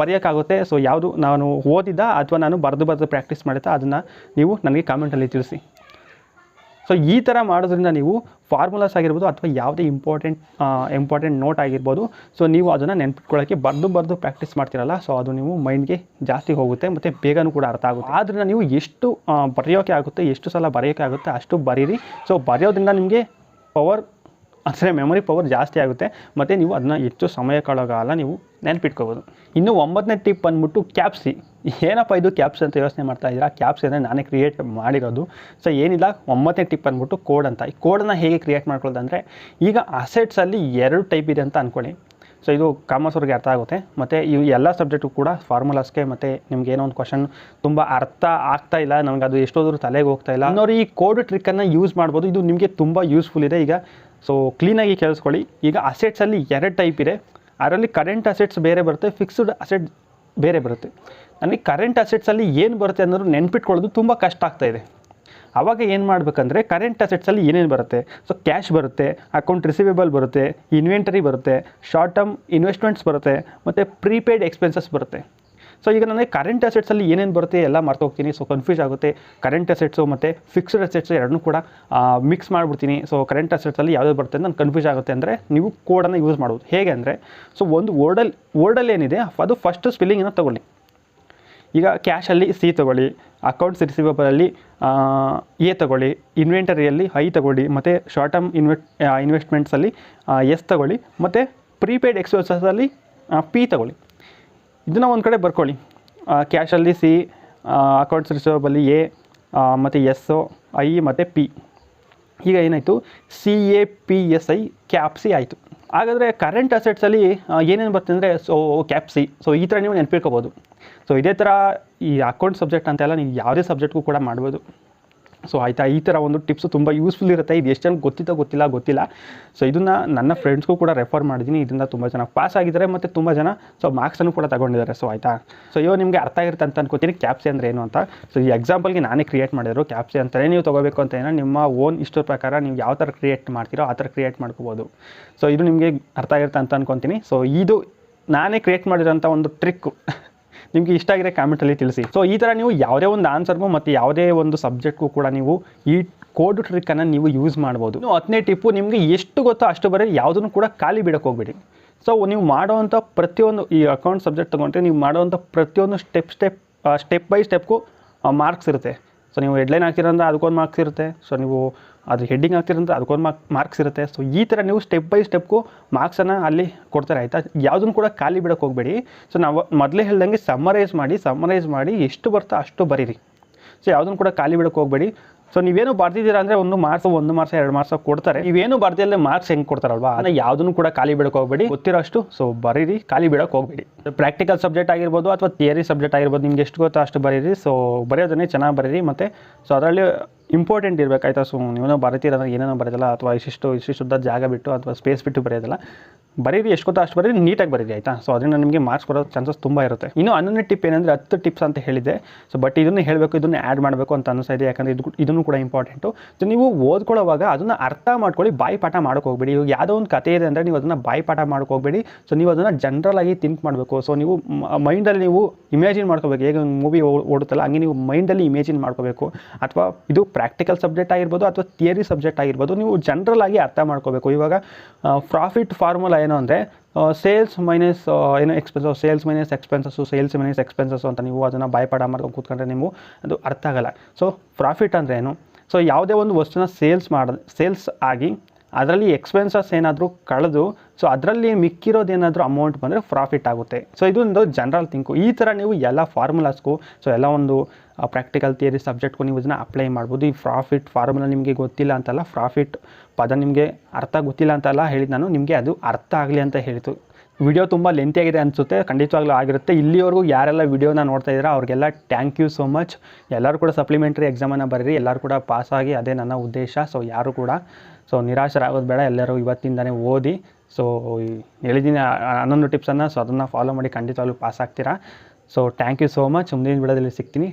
ಬರೆಯೋಕ್ಕಾಗುತ್ತೆ? ಸೊ ಯಾವುದು ನಾನು ಓದಿದ್ದ ಅಥವಾ ನಾನು ಬರೆದು ಬರೆದು ಪ್ರಾಕ್ಟೀಸ್ ಮಾಡಿದ್ದ ಅದನ್ನು ನೀವು ನನಗೆ ಕಾಮೆಂಟಲ್ಲಿ ತಿಳಿಸಿ. ಸೊ ಈ ಥರ ಮಾಡೋದ್ರಿಂದ ನೀವು ಫಾರ್ಮುಲಾಸ್ ಆಗಿರ್ಬೋದು ಅಥವಾ ಯಾವುದೇ ಇಂಪಾರ್ಟೆಂಟ್ ಇಂಪಾರ್ಟೆಂಟ್ ನೋಟ್ ಆಗಿರ್ಬೋದು. ಸೊ ನೀವು ಅದನ್ನು ನೆನ್ಪಿಟ್ಕೊಳ್ಳೋಕ್ಕೆ ಬರೆದು ಬರೆದು ಪ್ರಾಕ್ಟೀಸ್ ಮಾಡ್ತೀರಲ್ಲ ಸೊ ಅದು ನೀವು ಮೈಂಡ್ಗೆ ಜಾಸ್ತಿ ಹೋಗುತ್ತೆ ಮತ್ತು ಬೇಗನೂ ಕೂಡ ಅರ್ಥ ಆಗುತ್ತೆ. ಆದ್ದರಿಂದ ನೀವು ಎಷ್ಟು ಬರೆಯೋಕೆ ಆಗುತ್ತೆ, ಎಷ್ಟು ಸಲ ಬರೆಯೋಕೆ ಆಗುತ್ತೆ ಅಷ್ಟು ಬರೀರಿ. ಸೊ ಬರೆಯೋದ್ರಿಂದ ನಿಮಗೆ ಪವರ್ ಅಂದರೆ ಮೆಮೊರಿ ಪವರ್ ಜಾಸ್ತಿ ಆಗುತ್ತೆ. ಮತ್ತು ನೀವು ಅದನ್ನ ಹೆಚ್ಚು ಸಮಯ ಕಳೋಗಲ್ಲ ನೀವು ನೆನ್ಪಿಟ್ಕೋಬೋದು. ಇನ್ನು ಒಂಬತ್ತನೇ ಟಿಪ್ ಬಂದ್ಬಿಟ್ಟು ಕ್ಯಾಪ್ಸಿ ಏನಪ್ಪ ಇದು ಕ್ಯಾಪ್ಸ್ ಅಂತ ಯೋಚನೆ ಮಾಡ್ತಾ ಇದ್ದೀರಾ? ಕ್ಯಾಪ್ಸ್ ಅಂದರೆ ನಾನೇ ಕ್ರಿಯೇಟ್ ಮಾಡಿರೋದು. ಸೊ ಏನಿಲ್ಲ, ಒಂಬತ್ತನೇ ಟಿಪ್ ಅಂದ್ಬಿಟ್ಟು ಕೋಡ್ ಅಂತ. ಈ ಕೋಡನ್ನು ಹೇಗೆ ಕ್ರಿಯೇಟ್ ಮಾಡ್ಕೊಳ್ಳೋದಂದರೆ, ಈಗ ಅಸೆಟ್ಸಲ್ಲಿ ಎರಡು ಟೈಪ್ ಇದೆ ಅಂತ ಅಂದ್ಕೊಳ್ಳಿ ಸೊ ಇದು ಕಾಮರ್ಸ್ ಅವ್ರಿಗೆ ಅರ್ಥ ಆಗುತ್ತೆ. ಮತ್ತು ಇವು ಎಲ್ಲ ಸಬ್ಜೆಕ್ಟು ಕೂಡ ಫಾರ್ಮುಲಾಸ್ಗೆ ಮತ್ತು ನಿಮ್ಗೆ ಏನೋ ಒಂದು ಕ್ವಶನ್ ತುಂಬ ಅರ್ಥ ಆಗ್ತಾ ಇಲ್ಲ, ನಮ್ಗೆ ಅದು ಎಷ್ಟೋದ್ರೂ ತಲೆಗೆ ಹೋಗ್ತಾ ಇಲ್ಲ. ಅನ್ನೋರು ಈ ಕೋಡ್ ಟ್ರಿಕ್ಕನ್ನು ಯೂಸ್ ಮಾಡ್ಬೋದು. ಇದು ನಿಮಗೆ ತುಂಬ ಯೂಸ್ಫುಲ್ ಇದೆ ಈಗ. ಸೊ ಕ್ಲೀನಾಗಿ ಕೇಳಿಸ್ಕೊಳ್ಳಿ. ಈಗ ಅಸೆಟ್ಸಲ್ಲಿ ಎರಡು ಟೈಪ್ ಇದೆ. ಅದರಲ್ಲಿ ಕರೆಂಟ್ ಅಸೆಟ್ಸ್ ಬೇರೆ ಬರುತ್ತೆ ಫಿಕ್ಸ್ಡ್ ಅಸೆಟ್ ಬೇರೆ ಬರುತ್ತೆ. ನನಗೆ ಕರೆಂಟ್ ಅಸೆಟ್ಸಲ್ಲಿ ಏನು ಬರುತ್ತೆ ಅನ್ನೋದು ನೆನ್ಪಿಟ್ಕೊಳ್ಳೋದು ತುಂಬ ಕಷ್ಟ ಆಗ್ತಾ ಇದೆ. ಆವಾಗ ಏನು ಮಾಡಬೇಕಂದ್ರೆ ಕರೆಂಟ್ ಅಸೆಟ್ಸಲ್ಲಿ ಏನೇನು ಬರುತ್ತೆ? ಸೊ ಕ್ಯಾಶ್ ಬರುತ್ತೆ ಅಕೌಂಟ್ ರಿಸೀವೇಬಲ್ ಬರುತ್ತೆ ಇನ್ವೆಂಟರಿ ಬರುತ್ತೆ ಶಾರ್ಟ್ ಟರ್ಮ್ ಇನ್ವೆಸ್ಟ್ಮೆಂಟ್ಸ್ ಬರುತ್ತೆ, ಮತ್ತು ಪ್ರೀಪೇಯ್ಡ್ ಎಕ್ಸ್ಪೆನ್ಸಸ್ ಬರುತ್ತೆ. ಸೊ ಈಗ ನನಗೆ ಕರೆಂಟ್ ಅಸೆಟ್ಸಲ್ಲಿ ಏನೇನು ಬರುತ್ತೆ ಎಲ್ಲ ಮರ್ತೋಗ್ತೀನಿ ಸೊ ಕನ್ಫ್ಯೂಸ್ ಆಗುತ್ತೆ. ಕರೆಂಟ್ ಅಸೆಟ್ಸು ಮತ್ತು ಫಿಕ್ಸ್ಡ್ ಅಸೆಟ್ಸು ಎರಡನ್ನೂ ಕೂಡ ಮಿಕ್ಸ್ ಮಾಡಿಬಿಡ್ತೀನಿ. ಸೊ ಕರೆಂಟ್ ಅಸೆಟ್ಸಲ್ಲಿ ಯಾವ್ದು ಬರುತ್ತೆ ಅಂತ ನಾನು ಕನ್ಫ್ಯೂಸ್ ಆಗುತ್ತೆ ಅಂದರೆ ನೀವು ಕೋಡನ್ನು ಯೂಸ್ ಮಾಡ್ಬೋದು. ಹೇಗೆ ಅಂದರೆ ಸೊ ಒಂದು ವರ್ಡಲ್ಲಿ ವರ್ಡಲ್ಲಿ ಏನಿದೆ, ಅದು ಫಸ್ಟ್ ಸ್ಪೆಲ್ಲಿಂಗನ್ನು ತೊಗೊಳ್ಳಿ. ಈಗ ಕ್ಯಾಶಲ್ಲಿ ಸಿ ತೊಗೊಳ್ಳಿ ಅಕೌಂಟ್ಸ್ ರಿಸೀವಬಲಲ್ಲಿ ಎ ತೊಗೊಳ್ಳಿ ಇನ್ವೆಂಟರಿಯಲ್ಲಿ ಐ ತೊಗೊಳ್ಳಿ, ಮತ್ತು ಶಾರ್ಟ್ ಟರ್ಮ್ ಇನ್ವೆಸ್ಟ್ ಇನ್ವೆಸ್ಟ್ಮೆಂಟ್ಸಲ್ಲಿ ಎಸ್ ತೊಗೊಳ್ಳಿ, ಮತ್ತು ಪ್ರೀಪೇಯ್ಡ್ ಎಕ್ಸ್ಪೆನ್ಸಸಲ್ಲಿ ಪಿ ತೊಗೊಳ್ಳಿ. ಇದನ್ನು ಒಂದು ಕಡೆ ಬರ್ಕೊಳ್ಳಿ. ಕ್ಯಾಶಲ್ಲಿ ಸಿ ಅಕೌಂಟ್ಸ್ ರಿಸರ್ವಲ್ಲಿ ಎ ಮತ್ತು ಎಸ್ಸು ಐ ಮತ್ತು ಪಿ ಈಗ ಏನಾಯಿತು? C A P S I ಕ್ಯಾಪ್ಸಿ ಆಯಿತು. ಹಾಗಾದರೆ ಕರೆಂಟ್ ಅಸೆಟ್ಸಲ್ಲಿ ಏನೇನು ಬರ್ತದೆ ಅಂದರೆ ಸೊ ಕ್ಯಾಪ್ಸಿ ಸೊ ಈ ಥರ ನೀವು ನೆನಪಿಟ್ಕೋಬೋದು ಸೊ ಇದೇ ಥರ ಈ ಅಕೌಂಟ್ ಸಬ್ಜೆಕ್ಟ್ ಅಂತೆಲ್ಲ ನೀವು ಯಾವುದೇ ಸಬ್ಜೆಕ್ಟ್ಗೂ ಕೂಡ ಮಾಡ್ಬೋದು. ಸೊ ಆಯಿತಾ? ಈ ಥರ ಒಂದು ಟಿಪ್ಸು ತುಂಬ ಯೂಸ್ಫುಲ್ ಇರುತ್ತೆ. ಇದು ಎಷ್ಟು ಜನಕ್ಕೆ ಗೊತ್ತಿತ್ತೋ ಗೊತ್ತಿಲ್ಲ ಗೊತ್ತಿಲ್ಲ. ಸೊ ಇದನ್ನು ನನ್ನ ಫ್ರೆಂಡ್ಸ್ಗೂ ಕೂಡ ರೆಫರ್ ಮಾಡಿದ್ದೀನಿ ಇದರಿಂದ ತುಂಬ ಜನ ಪಾಸ್ ಆಗಿದ್ದಾರೆ ಮತ್ತು ತುಂಬ ಜನ ಸೊ ಮಾರ್ಕ್ಸನ್ನು ಕೂಡ ತಗೊಂಡಿದ್ದಾರೆ. ಸೊ ಆಯಿತಾ? ಸೊ ಇವಾಗ ನಿಮಗೆ ಅರ್ಥ ಆಗಿರುತ್ತೆ ಅಂತ ಅನ್ಕೋತೀನಿ. ಕ್ಯಾಪ್ಸಿ ಅಂದರೆ ಏನು ಅಂತ? ಸೊ ಈ ಎಕ್ಸಾಂಪಲ್ಗೆ ನಾನೇ ಕ್ರಿಯೇಟ್ ಮಾಡಿದ್ರು ಕ್ಯಾಪ್ಸಿ ಅಂತಲೇ ನೀವು ತೊಗೋಬೇಕು ಅಂತ ಏನೋ ನಿಮ್ಮ ಓನ್ ಇಷ್ಟದ ಪ್ರಕಾರ ನೀವು ಯಾವ ಥರ ಕ್ರಿಯೇಟ್ ಮಾಡ್ತೀರೋ ಆ ಥರ ಕ್ರಿಯೇಟ್ ಮಾಡ್ಕೋಬೋದು. ಸೊ ಇದು ನಿಮಗೆ ಅರ್ಥ ಆಗಿರುತ್ತೆ ಅಂತ ಅನ್ಕೊತೀನಿ. ಸೊ ಇದು ನಾನೇ ಕ್ರಿಯೇಟ್ ಮಾಡಿರೋಂಥ ಒಂದು ಟ್ರಿಕ್ಕು ನಿಮಗೆ ಇಷ್ಟ ಆಗಿರೋ ಕಾಮೆಂಟಲ್ಲಿ ತಿಳಿಸಿ. ಸೊ ಈ ಥರ ನೀವು ಯಾವುದೇ ಒಂದು ಆನ್ಸರ್ಗೂ ಮತ್ತು ಯಾವುದೇ ಒಂದು ಸಬ್ಜೆಕ್ಟ್ಗೂ ಕೂಡ ನೀವು ಈ ಕೋಡ್ ಟ್ರಿಕ್ಕನ್ನು ನೀವು ಯೂಸ್ ಮಾಡ್ಬೋದು. ನೀವು ಹತ್ತನೇ ಟಿಪ್ಪು ನಿಮಗೆ ಎಷ್ಟು ಗೊತ್ತೋ ಅಷ್ಟು ಬರೀ ಯಾವುದನ್ನು ಕೂಡ ಖಾಲಿ ಬಿಡೋಕೆ ಹೋಗ್ಬೇಡಿ. ಸೊ ನೀವು ಮಾಡೋವಂಥ ಪ್ರತಿಯೊಂದು ಈ ಅಕೌಂಟ್ ಸಬ್ಜೆಕ್ಟ್ ತೊಗೊಂಡ್ರೆ ನೀವು ಮಾಡುವಂಥ ಪ್ರತಿಯೊಂದು ಸ್ಟೆಪ್ ಸ್ಟೆಪ್ ಸ್ಟೆಪ್ ಬೈ ಸ್ಟೆಪ್ಗೂ ಮಾರ್ಕ್ಸ್ ಇರುತ್ತೆ. ಸೊ ನೀವು ಹೆಡ್ಲೈನ್ ಹಾಕ್ತಿರಂದ್ರೆ ಅದಕ್ಕೊಂದು ಮಾರ್ಕ್ಸ್ ಇರುತ್ತೆ. ಸೊ ನೀವು ಅದು ಹೆಡ್ಡಿಂಗ್ ಹಾಕ್ತಿರಂದ್ರೆ ಅದಕ್ಕೊಂದು ಮಾರ್ಕ್ ಮಾರ್ಕ್ಸ್ ಇರುತ್ತೆ. ಸೊ ಈ ಥರ ನೀವು ಸ್ಟೆಪ್ ಬೈ ಸ್ಟೆಪ್ಗೂ ಮಾರ್ಕ್ಸನ್ನು ಅಲ್ಲಿ ಕೊಡ್ತಾರೆ, ಆಯಿತಾ? ಯಾವುದನ್ನು ಕೂಡ ಖಾಲಿ ಬಿಡೋಕೆ ಹೋಗಬೇಡಿ. ಸೊ ನಾವು ಮೊದಲೇ ಹೇಳ್ದಂಗೆ ಸಮ್ಮರೈಸ್ ಮಾಡಿ ಸಮ್ಮರೈಸ್ ಮಾಡಿ ಎಷ್ಟು ಬರ್ತಾ ಅಷ್ಟು ಬರೀರಿ. ಸೊ ಯಾವುದನ್ನು ಕೂಡ ಖಾಲಿ ಬಿಡೋಕೆ ಹೋಗಬೇಡಿ. ಸೊ ನೀವೇನು ಬರ್ತಿದ್ದೀರಾ ಅಂದರೆ ಒಂದು ಮಾರ್ಕ್ಸ್ ಒಂದು ಮಾರ್ಕ್ಸ್, ಎರಡು ಮಾರ್ಕ್ಸ್ ಕೊಡ್ತಾರೆ. ನೀವೇನು ಬರ್ದಿಲ್ಲದೆ ಮಾರ್ಕ್ಸ್ ಹೆಂಗೆ ಕೊಡ್ತಾರಲ್ವಾ? ಅದನ್ನ ಯಾವುದನ್ನು ಕೂಡ ಖಾಲಿ ಬಿಡೋಕೆ ಹೋಗಬೇಡಿ. ಗೊತ್ತಿರೋಷ್ಟು ಸೊ ಬರೀರಿ, ಖಾಲಿ ಬಿಡೋಕೆ ಹೋಗಬೇಡಿ. ಪ್ರಾಕ್ಟಿಕಲ್ ಸಬ್ಜೆಕ್ಟ್ ಆಗಿರ್ಬೋದು ಅಥವಾ ಥಿಯರಿ ಸಬ್ಜೆಕ್ಟ್ ಆಗಿರ್ಬೋದು, ನಿಮ್ಗೆ ಎಷ್ಟು ಗೊತ್ತೋ ಅಷ್ಟು ಬರೀರಿ. ಸೊ ಬರೆಯೋದನ್ನೇ ಚೆನ್ನಾಗಿ ಬರೀರಿ ಮತ್ತು ಸೊ ಅದರಲ್ಲಿ ಇಂಪಾರ್ಟೆಂಟ್ ಇರಬೇಕಾಯ್ತಾ? ಸೊ ನೀವೇನೋ ಬರೀತೀರ ಅಂದರೆ ಏನೇನೋ ಬರೆಯೋದಿಲ್ಲ ಅಥವಾ ಇಷ್ಟಿಷ್ಟು ಇಷ್ಟು ಶುದ್ಧ ಜಾಗ ಬಿಟ್ಟು ಅಥವಾ ಸ್ಪೇಸ್ ಬಿಟ್ಟು ಬರೆಯೋದಿಲ್ಲ. ಬರೀರಿ ಎಷ್ಟು ಗೊತ್ತಾ, ಅಷ್ಟು ಬರೀರಿ ನೀಟಾಗಿ ಬರೀರಿ, ಆಯಿತಾ? ಸೊ ಅದರಿಂದ ನಿಮಗೆ ಮಾರ್ಕ್ಸ್ ಬರೋ ಚಾನ್ಸಸ್ ತುಂಬ ಇರುತ್ತೆ. ಇನ್ನು ಹನ್ನೊಂದನೇ ಟಿಪ್ ಏನಂದರೆ ಹತ್ತು ಟಿಪ್ಸ್ ಅಂತ ಹೇಳಿದೆ ಸೊ ಬಟ್ ಇದನ್ನು ಹೇಳಬೇಕು, ಇದನ್ನು ಆ್ಯಡ್ ಮಾಡಬೇಕು ಅಂತ ಅನಿಸ್ತಾ ಇದೆ, ಯಾಕಂದರೆ ಇದು ಇದನ್ನು ಕೂಡ ಇಂಪಾರ್ಟೆಂಟು ಸೊ ನೀವು ಓದ್ಕೊಳ್ಳೋವಾಗ ಅದನ್ನು ಅರ್ಥ ಮಾಡ್ಕೊಳ್ಳಿ ಬಾಯಿ ಪಾಠ ಮಾಡೋಕೆ ಹೋಗ್ಬೇಡಿ. ಇವಾಗ ಯಾವುದೋ ಒಂದು ಕತೆ ಇದೆ ಅಂದರೆ ನೀವು ಅದನ್ನು ಬಾಯಿ ಪಾಠ ಮಾಡೋಕೆ ಹೋಗ್ಬೇಡಿ. ಸೊ ನೀವು ಅದನ್ನು ಜನರಲ್ ಆಗಿ ಥಿಂಕ್ ಮಾಡಬೇಕು. ಸೊ ನೀವು ಮೈಂಡಲ್ಲಿ ನೀವು ಇಮ್ಯಾಜಿನ್ ಮಾಡ್ಕೋಬೇಕು. ಹೇಗೆ ಒಂದು ಮೂವಿ ಓಡುತ್ತಲ್ಲ, ಹಂಗೆ ನೀವು ಮೈಂಡಲ್ಲಿ ಇಮೇಜಿನ್ ಮಾಡ್ಕೋಬೇಕು. ಅಥವಾ ಇದು ಪ್ರಾಕ್ಟಿಕಲ್ ಸಬ್ಜೆಕ್ಟ್ ಆಗಿರ್ಬೋದು, ಅಥವಾ ಥಿಯರಿ ಸಬ್ಜೆಕ್ಟ್ ಆಗಿರ್ಬೋದು, ನೀವು ಜನರಲ್ ಅರ್ಥ ಮಾಡ್ಕೋಬೇಕು. ಇವಾಗ ಪ್ರಾಫಿಟ್ ಫಾರ್ಮುಲಾ ಏನು ಅಂದರೆ ಸೇಲ್ಸ್ ಮೈನಸ್ ಏನೋ expenses sales minus expenses sales minus expenses ಅಂತ ನೀವು ಅದನ್ನು ಬಾಯ್ಪಾಠ ಮಾಡ್ಕೊಂಡು ಕೂತ್ಕೊಂಡ್ರೆ ನೀವು ಅದು ಅರ್ಥ ಆಗಲ್ಲ. ಸೊ ಪ್ರಾಫಿಟ್ ಅಂದರೆ ಏನು? ಸೊ ಯಾವುದೇ ಒಂದು ವಸ್ತುನ ಸೇಲ್ಸ್ ಮಾಡ ಸೇಲ್ಸ್ ಆಗಿ ಅದರಲ್ಲಿ ಎಕ್ಸ್ಪೆನ್ಸಸ್ ಏನಾದರೂ ಕಳೆದು ಸೊ ಅದರಲ್ಲಿ ಮಿಕ್ಕಿರೋದೇನಾದರೂ ಅಮೌಂಟ್ ಬಂದರೆ ಪ್ರಾಫಿಟ್ ಆಗುತ್ತೆ. ಸೊ ಇದೊಂದು ಜನರಲ್ ಥಿಂಕು ಈ ಥರ ನೀವು ಎಲ್ಲ ಫಾರ್ಮುಲಾಸ್ಗೂ ಸೊ ಎಲ್ಲ ಒಂದು ಪ್ರಾಕ್ಟಿಕಲ್ ಥಿಯರಿ ಸಬ್ಜೆಕ್ಟ್ಗೂ ನೀವು ಇದನ್ನು ಅಪ್ಲೈ ಮಾಡ್ಬೋದು. ಈ ಪ್ರಾಫಿಟ್ ಫಾರ್ಮುಲಾ ನಿಮಗೆ ಗೊತ್ತಿಲ್ಲ ಅಂತಲ್ಲ ಪ್ರಾಫಿಟ್ ಪದ ನಿಮಗೆ ಅರ್ಥ ಗೊತ್ತಿಲ್ಲ ಅಂತಲ್ಲ ಹೇಳಿದ್ದು ನಾನು ನಿಮಗೆ ಅದು ಅರ್ಥ ಆಗಲಿ ಅಂತ ಹೇಳಿತು ವಿಡಿಯೋ ತುಂಬ ಲೆಂತಿಯಾಗಿದೆ ಅನಿಸುತ್ತೆ, ಖಂಡಿತವಾಗ್ಲೂ ಆಗಿರುತ್ತೆ. ಇಲ್ಲಿವರೆಗೂ ಯಾರೆಲ್ಲ ವಿಡಿಯೋನ ನೋಡ್ತಾ ಇದ್ದೀರಾ, ಅವ್ರಿಗೆಲ್ಲ ಥ್ಯಾಂಕ್ ಯು ಸೋ ಮಚ್ ಎಲ್ಲರೂ ಕೂಡ ಸಪ್ಲಿಮೆಂಟ್ರಿ ಎಕ್ಸಾಮನ್ನು ಬರೀರಿ, ಎಲ್ಲರೂ ಕೂಡ ಪಾಸಾಗಿ ಅದೇ ನನ್ನ ಉದ್ದೇಶ. ಸೊ ಯಾರು ಕೂಡ ಸೊ ನಿರಾಶರಾಗೋದು ಬೇಡ, ಎಲ್ಲರೂ ಇವತ್ತಿಂದನೇ ಓದಿ. ಸೊ ಹೇಳಿದ್ದೀನಿ ಹನ್ನೊಂದು ಟಿಪ್ಸನ್ನು ಸೊ ಅದನ್ನು ಫಾಲೋ ಮಾಡಿ ಖಂಡಿತವಾಗ್ಲೂ ಪಾಸ್ ಆಗ್ತೀರಾ. So thank you so much ಮುಂದಿನ ವಿಡಿಯೋದಲ್ಲಿ ಸಿಗ್ತೀನಿ.